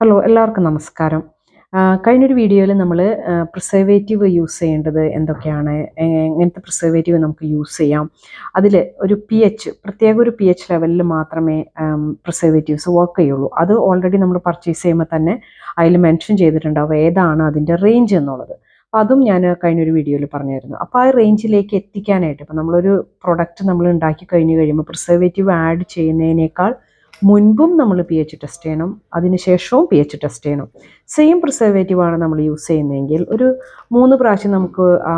Hello എല്ലാവർക്കും നമസ്കാരം. കഴിഞ്ഞൊരു വീഡിയോയിൽ നമ്മൾ പ്രിസർവേറ്റീവ് യൂസ് ചെയ്യേണ്ടത് എന്തൊക്കെയാണ്? എങ്ങനത്തെ പ്രിസർവേറ്റീവ് നമുക്ക് യൂസ് ചെയ്യാം? അതിൽ ഒരു പി എച്ച് പ്രത്യേക ഒരു പി എച്ച് ലെവലിൽ മാത്രമേ പ്രിസർവേറ്റീവ്സ് വർക്ക് ചെയ്യുള്ളൂ. അത് ഓൾറെഡി നമ്മൾ പർച്ചേസ് ചെയ്യുമ്പോൾ തന്നെ അതിൽ മെൻഷൻ ചെയ്തിട്ടുണ്ടാവും ഏതാണ് അതിന്റെ റേഞ്ച് എന്നുള്ളത്. അപ്പോൾ അതും ഞാൻ കഴിഞ്ഞൊരു വീഡിയോയിൽ പറഞ്ഞായിരുന്നു. അപ്പോൾ ആ റേഞ്ചിലേക്ക് എത്തിക്കാനായിട്ട് ഇപ്പോൾ നമ്മളൊരു പ്രൊഡക്റ്റ് നമ്മൾ ഉണ്ടാക്കി കഴിഞ്ഞ് കഴിയുമ്പോൾ പ്രിസർവേറ്റീവ് ആഡ് ചെയ്യുന്നതിനേക്കാൾ മുൻപും നമ്മൾ പി എച്ച് ടെസ്റ്റ് ചെയ്യണം അതിനുശേഷവും പി എച്ച് ടെസ്റ്റ് ചെയ്യണം. സെയിം പ്രിസർവേറ്റീവ് ആണ് നമ്മൾ യൂസ് ചെയ്യുന്നതെങ്കിൽ ഒരു മൂന്ന് പ്രാവശ്യം നമുക്ക് ആ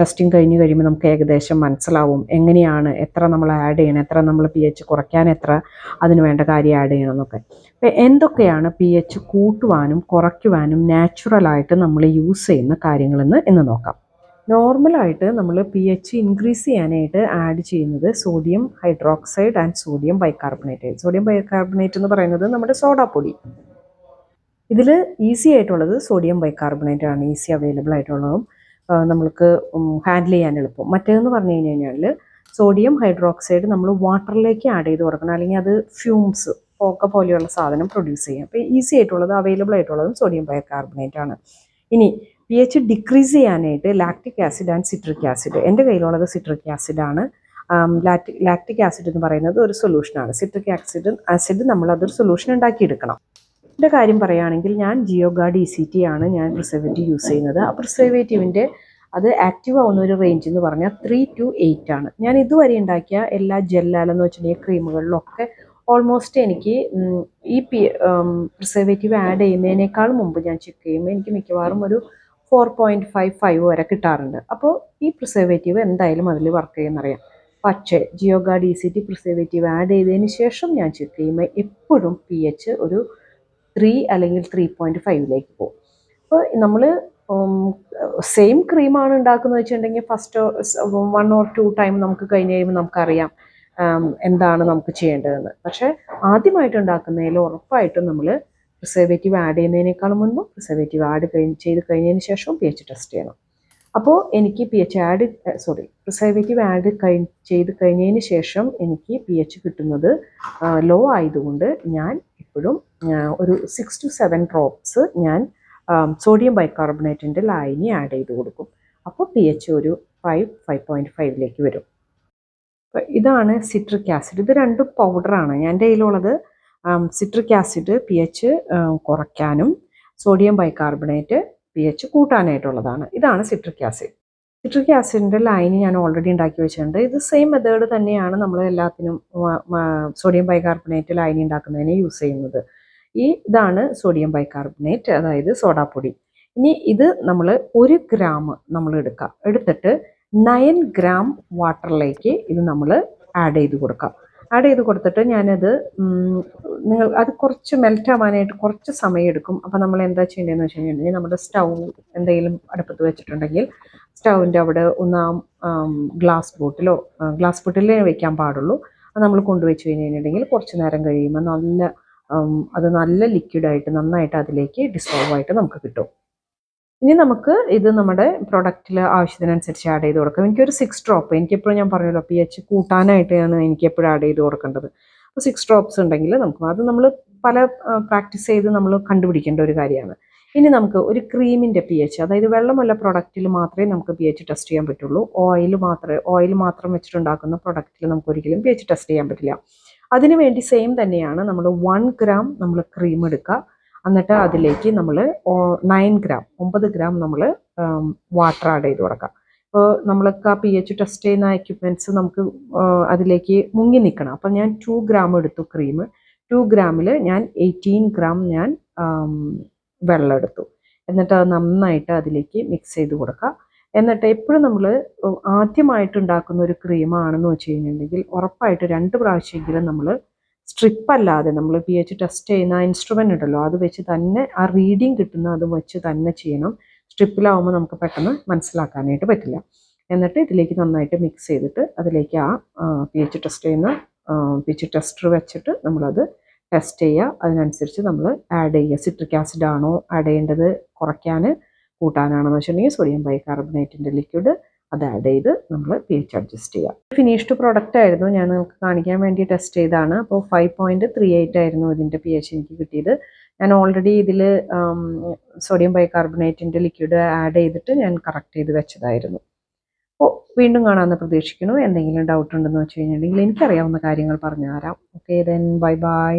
ടെസ്റ്റിംഗ് കഴിഞ്ഞ് കഴിയുമ്പോൾ നമുക്ക് ഏകദേശം മനസ്സിലാവും എങ്ങനെയാണ് എത്ര നമ്മൾ ആഡ് ചെയ്യണം എത്ര നമ്മൾ പി എച്ച് കുറയ്ക്കാൻ എത്ര അതിന് വേണ്ട കാര്യം ആഡ് ചെയ്യണം എന്നൊക്കെ. അപ്പം എന്തൊക്കെയാണ് പി എച്ച് കൂട്ടുവാനും കുറയ്ക്കുവാനും നാച്ചുറലായിട്ട് നമ്മൾ യൂസ് ചെയ്യുന്ന കാര്യങ്ങളെന്ന് ഇന്ന് നോക്കാം. നോർമലായിട്ട് നമ്മൾ പി എച്ച് ഇൻക്രീസ് ചെയ്യാനായിട്ട് ആഡ് ചെയ്യുന്നത് sodium hydroxide and sodium bicarbonate sodium bicarbonate എന്ന് പറയുന്നത് നമ്മുടെ സോഡാപ്പൊടി ഇതിൽ ഈസി ആയിട്ടുള്ളത് സോഡിയം ബൈകാർബണേറ്റ് ആണ് ഈസി അവൈലബിൾ ആയിട്ടുള്ളതും നമ്മൾക്ക് ഹാൻഡിൽ ചെയ്യാൻ എളുപ്പം. മറ്റേതെന്ന് പറഞ്ഞു കഴിഞ്ഞ് കഴിഞ്ഞാൽ സോഡിയം ഹൈഡ്രോക്സൈഡ് നമ്മൾ വാട്ടറിലേക്ക് ആഡ് ചെയ്ത് കൊടുക്കണം. അല്ലെങ്കിൽ അത് ഫ്യൂംസ് പോക്ക പോലെയുള്ള സാധനം പ്രൊഡ്യൂസ് ചെയ്യാം. അപ്പോൾ ഈസി ആയിട്ടുള്ളത് അവൈലബിൾ ആയിട്ടുള്ളതും സോഡിയം ബൈകാർബണേറ്റ് ആണ്. ഇനി പി എച്ച് ഡിക്രീസ് ചെയ്യാനായിട്ട് lactic acid and citric acid എന്റെ കയ്യിലുള്ളത് സിട്രിക് ആസിഡാണ് ലാക്ടിക് ലാക്റ്റിക് ആസിഡ് എന്ന് പറയുന്നത് ഒരു സൊല്യൂഷനാണ് സിട്രിക് ആസിഡ് ആസിഡ് നമ്മൾ അതൊരു സൊല്യൂഷൻ ഉണ്ടാക്കിയെടുക്കണം. എന്റെ കാര്യം പറയുകയാണെങ്കിൽ ഞാൻ ജിയോഗാർഡ് ഇ സി ടി ആണ് ഞാൻ പ്രിസർവേറ്റീവ് യൂസ് ചെയ്യുന്നത്. ആ പ്രിസർവേറ്റീവിന്റെ അത് ആക്റ്റീവ് ആവുന്ന ഒരു റേഞ്ച് എന്ന് പറഞ്ഞാൽ ത്രീ ടു എയ്റ്റ് ആണ്. ഞാൻ ഇതുവരെ ഉണ്ടാക്കിയ എല്ലാ ജെല്ലാലെന്ന് വെച്ചിട്ടുണ്ടെങ്കിൽ ക്രീമുകളിലൊക്കെ ഓൾമോസ്റ്റ് എനിക്ക് ഈ പി പ്രിസർവേറ്റീവ് ആഡ് ചെയ്യുന്നതിനേക്കാൾ മുമ്പ് ഞാൻ ചെക്ക് ചെയ്യുമ്പോൾ എനിക്ക് മിക്കവാറും ഒരു ഫോർ പോയിന്റ് ഫൈവ് ഫൈവ് വരെ കിട്ടാറുണ്ട്. അപ്പോൾ ഈ പ്രിസർവേറ്റീവ് എന്തായാലും അതിൽ വർക്ക് ചെയ്യുന്നറിയാം. പക്ഷേ Geogard E C T preservative add ചെയ്തതിന് ശേഷം ഞാൻ ചെക്ക് ചെയ്യുമ്പോൾ എപ്പോഴും പി എച്ച് ഒരു ത്രീ അല്ലെങ്കിൽ ത്രീ പോയിന്റ് ഫൈവിലേക്ക് പോകും. അപ്പോൾ നമ്മൾ സെയിം ക്രീമാണ് ഉണ്ടാക്കുന്നത് വെച്ചിട്ടുണ്ടെങ്കിൽ first one or two time നമുക്ക് കഴിഞ്ഞ് കഴിയുമ്പോൾ നമുക്കറിയാം എന്താണ് നമുക്ക് ചെയ്യേണ്ടതെന്ന്. പക്ഷേ ആദ്യമായിട്ട് ഉണ്ടാക്കുന്നതിൽ ഉറപ്പായിട്ടും നമ്മൾ പ്രിസർവേറ്റീവ് ആഡ് ചെയ്യുന്നതിനേക്കാളും മുൻപ് പ്രിസർവേറ്റീവ് ആഡ് കഴിഞ്ഞ് ചെയ്ത് കഴിഞ്ഞതിന് ശേഷവും പി എച്ച് ടെസ്റ്റ് ചെയ്യണം. അപ്പോൾ എനിക്ക് P H add sorry preservative add കഴി ചെയ്ത് കഴിഞ്ഞതിന് ശേഷം എനിക്ക് പി എച്ച് കിട്ടുന്നത് ലോ ആയതുകൊണ്ട് ഞാൻ ഇപ്പോഴും ഒരു സിക്സ് ടു സെവൻ ഡ്രോപ്സ് ഞാൻ സോഡിയം ബൈകാർബണേറ്റിന്റെ ലായനി ആഡ് ചെയ്ത് കൊടുക്കും. അപ്പോൾ പി എച്ച് ഒരു ഫൈവ് ഫൈവ് പോയിന്റ് ഫൈവിലേക്ക് വരും. ഇതാണ് സിട്രിക് ആസിഡ് ഇത് രണ്ടും പൗഡറാണ് എന്റെ കയ്യിലുള്ളത് സിട്രിക് ആസിഡ് പി എച്ച് കുറയ്ക്കാനും സോഡിയം ബൈകാർബണേറ്റ് പി എച്ച് കൂട്ടാനായിട്ടുള്ളതാണ്. ഇതാണ് സിട്രിക് ആസിഡ് സിട്രിക് ആസിഡിന്റെ ലൈന് ഞാൻ ഓൾറെഡി ഉണ്ടാക്കി വെച്ചിട്ടുണ്ട്. ഇത് സെയിം മെത്തേഡ് തന്നെയാണ് നമ്മൾ എല്ലാത്തിനും സോഡിയം ബൈകാർബണേറ്റ് ലൈനി ഉണ്ടാക്കുന്നതിന് യൂസ് ചെയ്യുന്നത്. ഈ ഇതാണ് സോഡിയം ബൈകാർബണേറ്റ് അതായത് സോഡാപ്പൊടി ഇനി ഇത് നമ്മൾ ഒരു ഗ്രാം നമ്മൾ എടുക്കുക എടുത്തിട്ട് നയൻ ഗ്രാം വാട്ടറിലേക്ക് ഇത് നമ്മൾ ആഡ് ചെയ്ത് കൊടുക്കാം. ആഡ് ചെയ്ത് കൊടുത്തിട്ട് ഞാനത് നിങ്ങൾ അത് കുറച്ച് മെൽറ്റ് ആവാനായിട്ട് കുറച്ച് സമയം എടുക്കും. അപ്പോൾ നമ്മൾ എന്താ ചെയ്യേണ്ടതെന്ന് വെച്ച് കഴിഞ്ഞിട്ടുണ്ടെങ്കിൽ നമ്മുടെ സ്റ്റൗ എന്തെങ്കിലും അടുപ്പത്ത് വെച്ചിട്ടുണ്ടെങ്കിൽ സ്റ്റൗവിന്റെ അവിടെ ഒന്ന് ആ ഗ്ലാസ് ബോട്ടിലോ ഗ്ലാസ് ബോട്ടിലേ വെക്കാൻ പാടുള്ളൂ. അത് നമ്മൾ കൊണ്ടുവച്ച് കഴിഞ്ഞിട്ടുണ്ടെങ്കിൽ കുറച്ച് നേരം കഴിയുമ്പോൾ നല്ല അത് നല്ല ലിക്വിഡായിട്ട് നന്നായിട്ട് അതിലേക്ക് ഡിസോൾവ് ആയിട്ട് നമുക്ക് കിട്ടും. ഇനി നമുക്ക് ഇത് നമ്മുടെ പ്രൊഡക്റ്റിൽ ആവശ്യത്തിനനുസരിച്ച് ആഡ് ചെയ്ത് കൊടുക്കാം. എനിക്കൊരു സിക്സ് ഡ്രോപ്പ് എനിക്കെപ്പോഴും ഞാൻ പറഞ്ഞല്ലോ പി എച്ച് കൂട്ടാനായിട്ടാണ് എനിക്ക് എപ്പോഴും ആഡ് ചെയ്ത് കൊടുക്കേണ്ടത്. അപ്പോൾ സിക്സ് ഡ്രോപ്സ് ഉണ്ടെങ്കിൽ നമുക്ക് അത് നമ്മൾ പല പ്രാക്ടീസ് ചെയ്ത് നമ്മൾ കണ്ടുപിടിക്കേണ്ട ഒരു കാര്യമാണ്. ഇനി നമുക്ക് ഒരു ക്രീമിന്റെ പി എച്ച് അതായത് വെള്ളമുള്ള പ്രൊഡക്റ്റിൽ മാത്രമേ നമുക്ക് പി എച്ച് ടെസ്റ്റ് ചെയ്യാൻ പറ്റുള്ളൂ. ഓയിൽ മാത്രമേ ഓയിൽ മാത്രം വെച്ചിട്ടുണ്ടാക്കുന്ന പ്രൊഡക്റ്റിൽ നമുക്ക് ഒരിക്കലും പി എച്ച് ടെസ്റ്റ് ചെയ്യാൻ പറ്റില്ല. അതിനുവേണ്ടി സെയിം തന്നെയാണ് നമ്മൾ വൺ ഗ്രാം നമ്മൾ ക്രീം എടുക്കുക. എന്നിട്ട് അതിലേക്ക് നമ്മൾ നയൻ ഗ്രാം ഒമ്പത് ഗ്രാം നമ്മൾ വാട്ടർ ആഡ് ചെയ്ത് കൊടുക്കാം. ഇപ്പോൾ നമ്മൾക്ക് ആ പി എച്ച് ടെസ്റ്റ് ചെയ്യുന്ന എക്യുപ്മെന്റ്സ് നമുക്ക് അതിലേക്ക് മുങ്ങി നിൽക്കണം. അപ്പം ഞാൻ ടു ഗ്രാം എടുത്തു ക്രീം ടു ഗ്രാമിൽ ഞാൻ എയ്റ്റീൻ ഗ്രാം ഞാൻ വെള്ളം എടുത്തു. എന്നിട്ട് അത് നന്നായിട്ട് അതിലേക്ക് മിക്സ് ചെയ്ത് കൊടുക്കുക എന്നിട്ട് എപ്പോഴും നമ്മൾ ആദ്യമായിട്ട് ഉണ്ടാക്കുന്ന ഒരു ക്രീമാണെന്ന് വെച്ച് കഴിഞ്ഞിട്ടുണ്ടെങ്കിൽ ഉറപ്പായിട്ട് രണ്ട് പ്രാവശ്യമെങ്കിലും നമ്മൾ സ്ട്രിപ്പ് അല്ലാതെ നമ്മൾ പി എച്ച് ടെസ്റ്റ് ചെയ്യുന്ന ഇൻസ്ട്രുമെന്റ് ഉണ്ടല്ലോ അത് വെച്ച് തന്നെ ആ റീഡിങ് കിട്ടുന്ന അത് വെച്ച് തന്നെ ചെയ്യണം. സ്ട്രിപ്പിലാവുമ്പോൾ നമുക്ക് പെട്ടെന്ന് മനസ്സിലാക്കാനായിട്ട് പറ്റില്ല. എന്നിട്ട് ഇതിലേക്ക് നന്നായിട്ട് മിക്സ് ചെയ്തിട്ട് അതിലേക്ക് ആ പി എച്ച് ടെസ്റ്റ് ചെയ്യുന്ന പി എച്ച് ടെസ്റ്റർ വെച്ചിട്ട് നമ്മളത് ടെസ്റ്റ് ചെയ്യുക. അതിനനുസരിച്ച് നമ്മൾ ആഡ് ചെയ്യുക. സിട്രിക് ആസിഡ് ആണോ ആഡ് ചെയ്യേണ്ടത്? കുറയ്ക്കാൻ കൂട്ടാനാണെന്ന് വെച്ചിട്ടുണ്ടെങ്കിൽ സോഡിയം ബൈ ബൈകാർബണേറ്റിന്റെ ലിക്വിഡ് അത് ആഡ് ചെയ്ത് നമ്മൾ പി അഡ്ജസ്റ്റ് ചെയ്യാം. ഫിനിഷ്ഡ് പ്രോഡക്റ്റ് ആയിരുന്നു. ഞാൻ നിങ്ങൾക്ക് കാണിക്കാൻ വേണ്ടി ടെസ്റ്റ് ചെയ്താണ് അപ്പോൾ ഫൈവ് പോയിന്റ് ത്രീ എയ്റ്റ് ആയിരുന്നു ഇതിന്റെ പി എച്ച് എനിക്ക് കിട്ടിയത്. ഞാൻ ഓൾറെഡി ഇതിൽ സോഡിയം ബൈകാർബണേറ്റിന്റെ ലിക്വിഡ് ആഡ് ചെയ്തിട്ട് ഞാൻ കറക്റ്റ് ചെയ്ത് വെച്ചതായിരുന്നു. അപ്പോൾ വീണ്ടും കാണാമെന്ന് പ്രതീക്ഷിക്കുന്നു. എന്തെങ്കിലും ഡൗട്ട് ഉണ്ടെന്ന് വെച്ച് കഴിഞ്ഞിട്ടുണ്ടെങ്കിൽ എനിക്കറിയാവുന്ന കാര്യങ്ങൾ പറഞ്ഞു തരാം ഓക്കെ ദെൻ ബൈ ബൈ